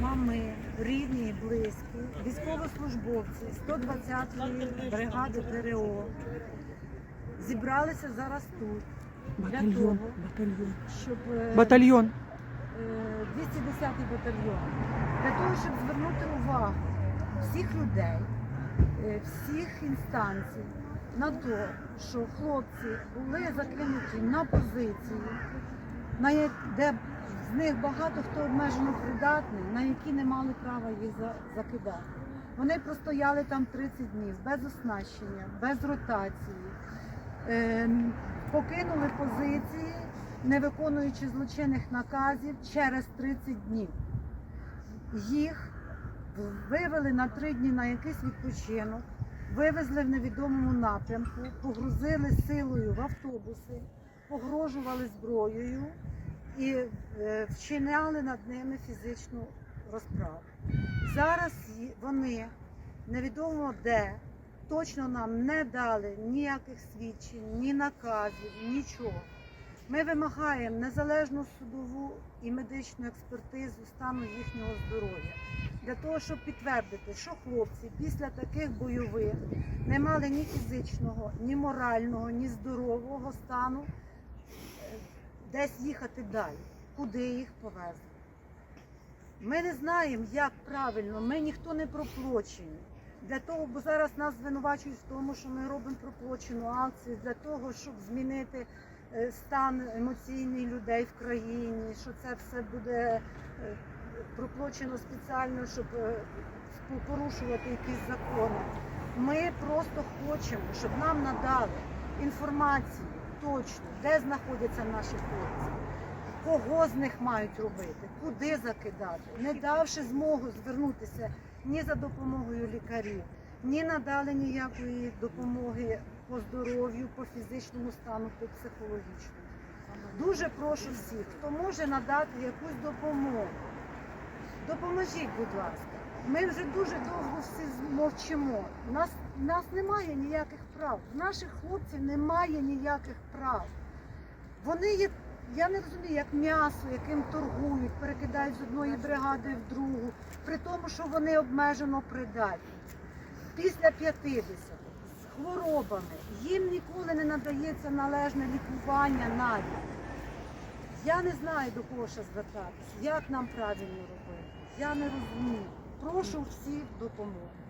мами, рідні і близькі, військовослужбовці 120-ї бригади ТРО зібралися зараз тут для того, Батальйон, щоб е, Батальйон. е, 210-й батальйон, для того, щоб звернути увагу всіх людей, е, всіх інстанцій на те, що хлопці були закинуті на позиції, на я- де з них багато хто обмежено придатний, на які не мали права їх закидати. Вони простояли там 30 днів без оснащення, без ротації, Ем, покинули позиції, не виконуючи злочинних наказів через 30 днів. Їх вивели на три дні на якийсь відпочинок, вивезли в невідомому напрямку, погрузили силою в автобуси, погрожували зброєю і е, вчиняли над ними фізичну розправу. Зараз вони невідомо де точно нам не дали ніяких свідчень, ні наказів, нічого. Ми вимагаємо незалежну судову і медичну експертизу стану їхнього здоров'я для того, щоб підтвердити, що хлопці після таких бойових не мали ні фізичного, ні морального, ні здорового стану десь їхати далі, куди їх повезли. Ми не знаємо, як правильно, ми ніхто не проплочені. Для того, бо зараз нас звинувачують в тому, що ми робимо проплочену акцію для того, щоб змінити е, стан емоційний людей в країні, що це все буде е, проплочено спеціально, щоб е, порушувати якісь закони. Ми просто хочемо, щоб нам надали інформацію точно, де знаходяться наші хлопці, кого з них мають робити, куди закидати, не давши змогу звернутися ні за допомогою лікарів, ні надали ніякої допомоги по здоров'ю, по фізичному стану, по психологічному. Дуже прошу всіх, хто може надати якусь допомогу. Допоможіть, будь ласка. Ми вже дуже довго всі мовчимо. У нас, нас немає ніяких прав. В наших хлопців немає ніяких прав. Вони є, я не розумію, як м'ясо, яким торгують, перекидають з одної бригади в другу, при тому, що вони обмежено придатні. Після 50 з хворобами їм ніколи не надається належне лікування навіть. Я не знаю до кого ще звертатися, як нам правильно робити. Я не розумію. Прошу всіх допомоги.